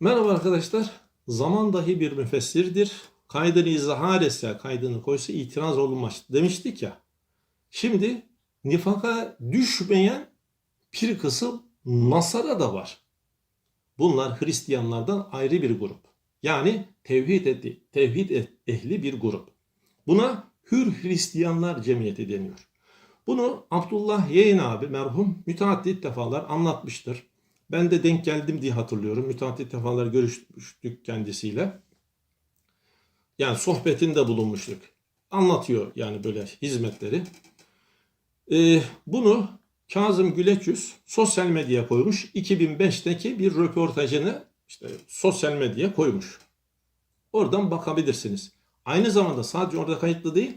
Merhaba arkadaşlar. Zaman dahi bir müfessirdir. Kaydını izahar etse, kaydını koysa itiraz olunmaz demiştik ya. Şimdi nifaka düşmeyen bir kısım Nasara da var. Bunlar Hristiyanlardan ayrı bir grup. Yani tevhid ehli, tevhid eh- ehli bir grup. Buna Hür Hristiyanlar Cemiyeti deniyor. Bunu Abdullah Yeğen abi merhum müteaddit defalar anlatmıştır. Ben de denk geldim diye hatırlıyorum. Müteaddit defalar görüşmüştük kendisiyle. Yani sohbetinde bulunmuştuk. Anlatıyor yani böyle hizmetleri. Ee, bunu Kazım Güleçüz sosyal medyaya koymuş. 2005'teki bir röportajını işte sosyal medyaya koymuş. Oradan bakabilirsiniz. Aynı zamanda sadece orada kayıtlı değil,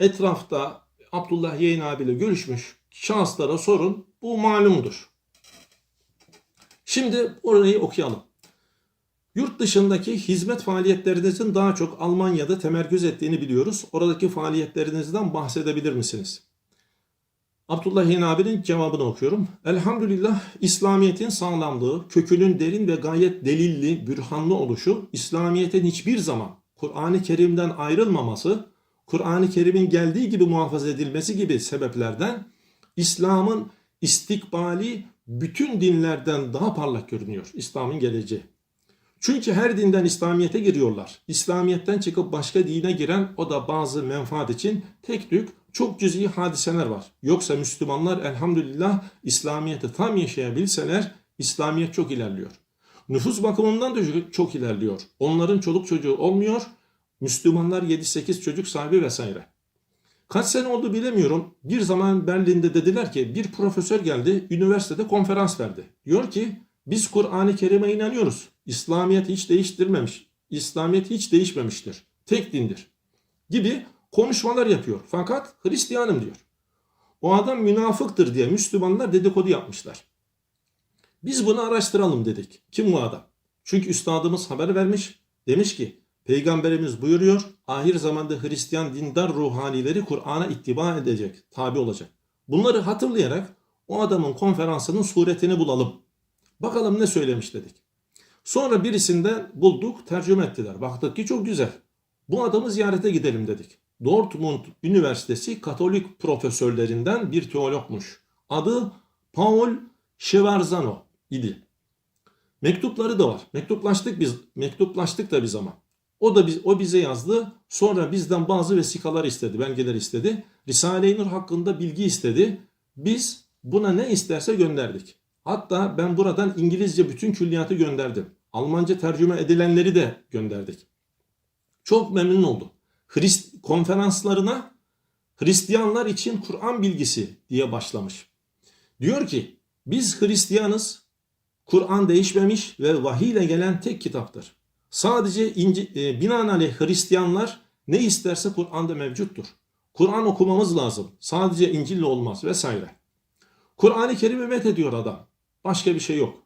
etrafta Abdullah Yeğen abiyle görüşmüş şahıslara sorun. Bu malumdur. Şimdi orayı okuyalım. Yurt dışındaki hizmet faaliyetlerinizin daha çok Almanya'da temerküz ettiğini biliyoruz. Oradaki faaliyetlerinizden bahsedebilir misiniz? Abdullah Yeğen abinin cevabını okuyorum. Elhamdülillah İslamiyet'in sağlamlığı, kökünün derin ve gayet delilli, bürhanlı oluşu, İslamiyet'in hiçbir zaman Kur'an-ı Kerim'den ayrılmaması, Kur'an-ı Kerim'in geldiği gibi muhafaza edilmesi gibi sebeplerden İslam'ın istikbali bütün dinlerden daha parlak görünüyor. İslam'ın geleceği. Çünkü her dinden İslamiyet'e giriyorlar. İslamiyet'ten çıkıp başka dine giren o da bazı menfaat için tek tük çok cüz'i hadiseler var. Yoksa Müslümanlar elhamdülillah İslamiyet'i tam yaşayabilseler İslamiyet çok ilerliyor. Nüfus bakımından da çok ilerliyor. Onların çoluk çocuğu olmuyor. Müslümanlar 7-8 çocuk sahibi vesaire. Kaç sene oldu bilemiyorum. Bir zaman Berlin'de dediler ki bir profesör geldi, üniversitede konferans verdi. Diyor ki biz Kur'an-ı Kerim'e inanıyoruz. İslamiyet hiç değiştirmemiş. İslamiyet hiç değişmemiştir. Tek dindir. Gibi konuşmalar yapıyor. Fakat Hristiyanım diyor. O adam münafıktır diye Müslümanlar dedikodu yapmışlar. Biz bunu araştıralım dedik. Kim bu adam? Çünkü üstadımız haber vermiş. Demiş ki Peygamberimiz buyuruyor ahir zamanda Hristiyan dindar ruhanileri Kur'an'a ittiba edecek, tabi olacak. Bunları hatırlayarak o adamın konferansının suretini bulalım. Bakalım ne söylemiş dedik. Sonra birisinden bulduk, tercüme ettiler. Baktık ki çok güzel. Bu adamı ziyarete gidelim dedik. Dortmund Üniversitesi Katolik profesörlerinden bir teologmuş. Adı Paul Schewarzano idi. Mektupları da var. Mektuplaştık biz. Mektuplaştık da bir zaman. O da o bize yazdı. Sonra bizden bazı vesikalar istedi, belgeler istedi. Risale-i Nur hakkında bilgi istedi. Biz buna ne isterse gönderdik. Hatta ben buradan İngilizce bütün külliyatı gönderdim. Almanca tercüme edilenleri de gönderdik. Çok memnun oldu. Hrist konferanslarına Hristiyanlar için Kur'an bilgisi diye başlamış. Diyor ki biz Hristiyanız. Kur'an değişmemiş ve vahiy ile gelen tek kitaptır. Sadece inci, e, binaenaleyh Hristiyanlar ne isterse Kur'an'da mevcuttur. Kur'an okumamız lazım. Sadece İncil'le olmaz vesaire. Kur'an-ı Kerim'i met ediyor adam. Başka bir şey yok.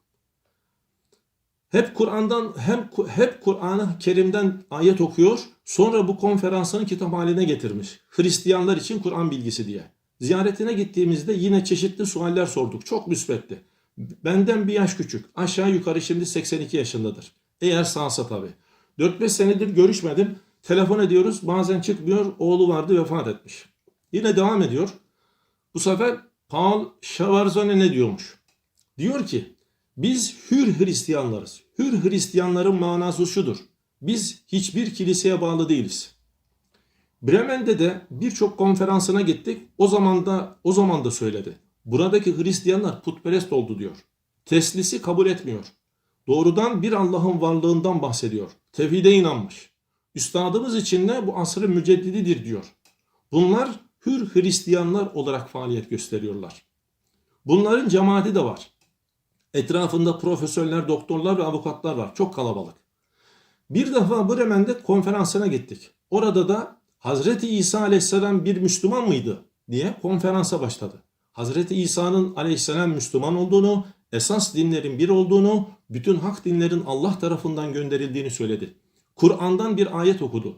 Hep Kur'an'dan hem hep Kur'an-ı Kerim'den ayet okuyor. Sonra bu konferansını kitap haline getirmiş. Hristiyanlar için Kur'an bilgisi diye. Ziyaretine gittiğimizde yine çeşitli sualler sorduk. Çok müsbetti. Benden bir yaş küçük. Aşağı yukarı şimdi 82 yaşındadır. Eğer sağsa tabii. 4-5 senedir görüşmedim. Telefon ediyoruz. Bazen çıkmıyor. Oğlu vardı vefat etmiş. Yine devam ediyor. Bu sefer Paul Schavarzone ne diyormuş? Diyor ki biz hür Hristiyanlarız. Hür Hristiyanların manası şudur. Biz hiçbir kiliseye bağlı değiliz. Bremen'de de birçok konferansına gittik. O zaman da o zaman da söyledi. Buradaki Hristiyanlar putperest oldu diyor. Teslisi kabul etmiyor. Doğrudan bir Allah'ın varlığından bahsediyor. Tevhide inanmış. Üstadımız için de bu asrın müceddididir diyor. Bunlar hür Hristiyanlar olarak faaliyet gösteriyorlar. Bunların cemaati de var. Etrafında profesörler, doktorlar ve avukatlar var. Çok kalabalık. Bir defa Bremen'de konferansına gittik. Orada da Hazreti İsa aleyhisselam bir Müslüman mıydı diye konferansa başladı. Hazreti İsa'nın aleyhisselam Müslüman olduğunu, esas dinlerin bir olduğunu, bütün hak dinlerin Allah tarafından gönderildiğini söyledi. Kur'an'dan bir ayet okudu.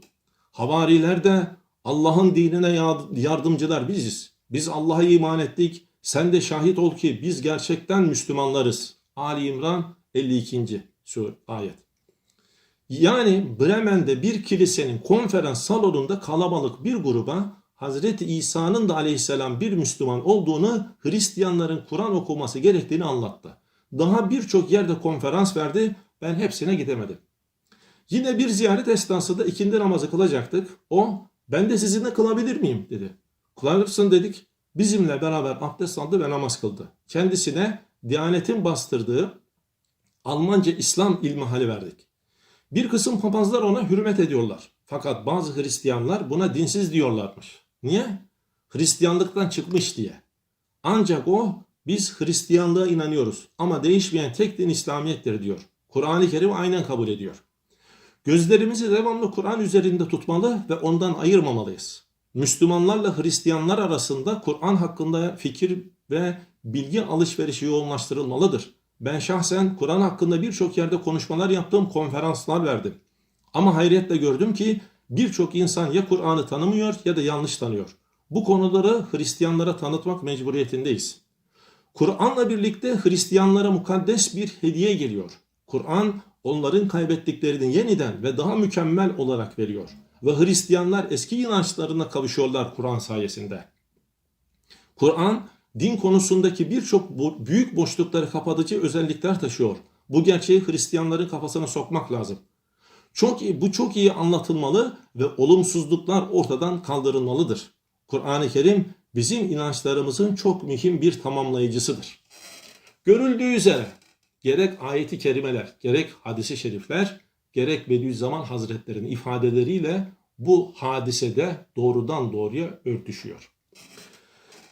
Havariler de Allah'ın dinine yardımcılar biziz. Biz Allah'a iman ettik. Sen de şahit ol ki biz gerçekten Müslümanlarız. Ali İmran 52. sur ayet. Yani Bremen'de bir kilisenin konferans salonunda kalabalık bir gruba Hazreti İsa'nın da aleyhisselam bir Müslüman olduğunu Hristiyanların Kur'an okuması gerektiğini anlattı. Daha birçok yerde konferans verdi. Ben hepsine gidemedim. Yine bir ziyaret esnasında ikindi namazı kılacaktık. O ben de sizinle kılabilir miyim dedi. Kılarsın dedik. Bizimle beraber abdest aldı ve namaz kıldı. Kendisine Diyanet'in bastırdığı Almanca İslam ilmihali verdik. Bir kısım papazlar ona hürmet ediyorlar. Fakat bazı Hristiyanlar buna dinsiz diyorlarmış. Niye? Hristiyanlıktan çıkmış diye. Ancak o biz Hristiyanlığa inanıyoruz ama değişmeyen tek din İslamiyettir diyor. Kur'an-ı Kerim aynen kabul ediyor. Gözlerimizi devamlı Kur'an üzerinde tutmalı ve ondan ayırmamalıyız. Müslümanlarla Hristiyanlar arasında Kur'an hakkında fikir ve bilgi alışverişi yoğunlaştırılmalıdır. Ben şahsen Kur'an hakkında birçok yerde konuşmalar yaptım, konferanslar verdim. Ama hayretle gördüm ki birçok insan ya Kur'an'ı tanımıyor ya da yanlış tanıyor. Bu konuları Hristiyanlara tanıtmak mecburiyetindeyiz. Kur'an'la birlikte Hristiyanlara mukaddes bir hediye geliyor. Kur'an onların kaybettiklerini yeniden ve daha mükemmel olarak veriyor. Ve Hristiyanlar eski inançlarına kavuşuyorlar Kur'an sayesinde. Kur'an din konusundaki birçok büyük boşlukları kapatıcı özellikler taşıyor. Bu gerçeği Hristiyanların kafasına sokmak lazım. Çok iyi, bu çok iyi anlatılmalı ve olumsuzluklar ortadan kaldırılmalıdır. Kur'an-ı Kerim bizim inançlarımızın çok mühim bir tamamlayıcısıdır. Görüldüğü üzere gerek ayeti kerimeler, gerek hadisi şerifler, gerek Bediüzzaman Hazretleri'nin ifadeleriyle bu hadisede doğrudan doğruya örtüşüyor.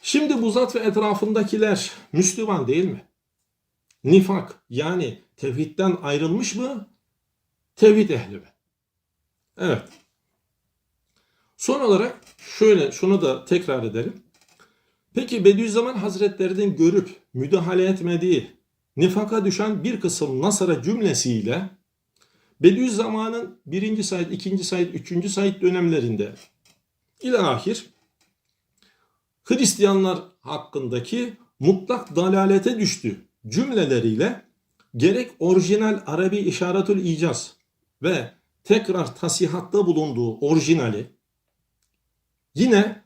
Şimdi bu zat ve etrafındakiler Müslüman değil mi? Nifak yani tevhidden ayrılmış mı? Tevhid ehli mi? Evet. Son olarak şöyle şunu da tekrar edelim. Peki Bediüzzaman Hazretleri'nin görüp müdahale etmediği nifaka düşen bir kısım Nasara cümlesiyle Bediüzzaman'ın birinci Said, ikinci Said, üçüncü Said dönemlerinde ilahir Hristiyanlar hakkındaki mutlak dalalete düştü cümleleriyle gerek orijinal Arabi işaretül icaz ve tekrar tasihatta bulunduğu orijinali yine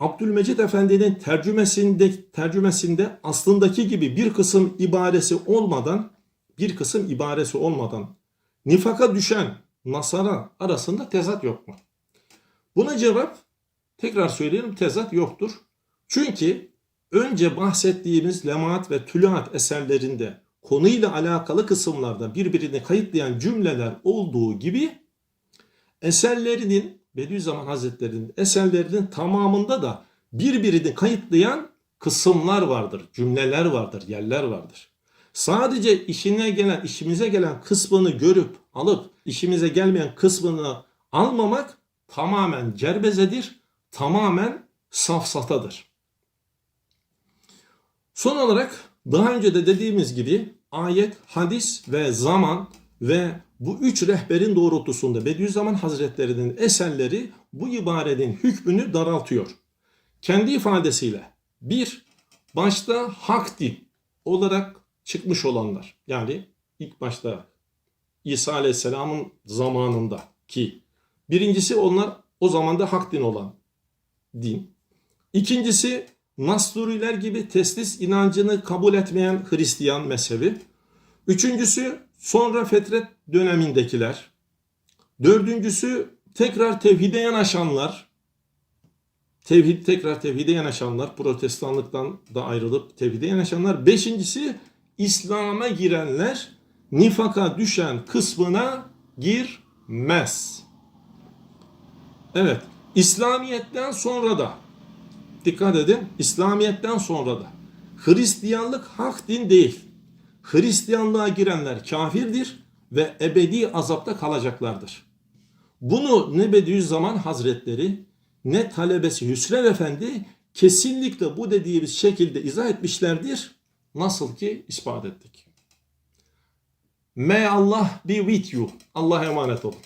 Abdülmecid Efendi'nin tercümesinde tercümesinde aslındaki gibi bir kısım ibaresi olmadan bir kısım ibaresi olmadan nifaka düşen Nasara arasında tezat yok mu? Buna cevap tekrar söyleyelim tezat yoktur. Çünkü önce bahsettiğimiz lemaat ve tülaat eserlerinde konuyla alakalı kısımlarda birbirini kayıtlayan cümleler olduğu gibi eserlerinin Bediüzzaman Hazretleri'nin eserlerinin tamamında da birbirini kayıtlayan kısımlar vardır, cümleler vardır, yerler vardır. Sadece işine gelen, işimize gelen kısmını görüp alıp işimize gelmeyen kısmını almamak tamamen cerbezedir, tamamen safsatadır. Son olarak daha önce de dediğimiz gibi ayet, hadis ve zaman ve bu üç rehberin doğrultusunda Bediüzzaman Hazretleri'nin eserleri bu ibarenin hükmünü daraltıyor. Kendi ifadesiyle bir, başta hak din olarak çıkmış olanlar yani ilk başta İsa Aleyhisselam'ın zamanında ki birincisi onlar o zamanda hak din olan din. İkincisi Nasturiler gibi teslis inancını kabul etmeyen Hristiyan mezhebi. Üçüncüsü sonra fetret dönemindekiler. Dördüncüsü tekrar tevhide yanaşanlar. Tevhid tekrar tevhide yanaşanlar, protestanlıktan da ayrılıp tevhide yanaşanlar. Beşincisi İslam'a girenler nifaka düşen kısmına girmez. Evet, İslamiyet'ten sonra da dikkat edin İslamiyet'ten sonra da Hristiyanlık hak din değil. Hristiyanlığa girenler kafirdir ve ebedi azapta kalacaklardır. Bunu ne Bediüzzaman Hazretleri ne talebesi Hüsrev Efendi kesinlikle bu dediğimiz şekilde izah etmişlerdir. Nasıl ki ispat ettik. May Allah be with you. Allah'a emanet olun.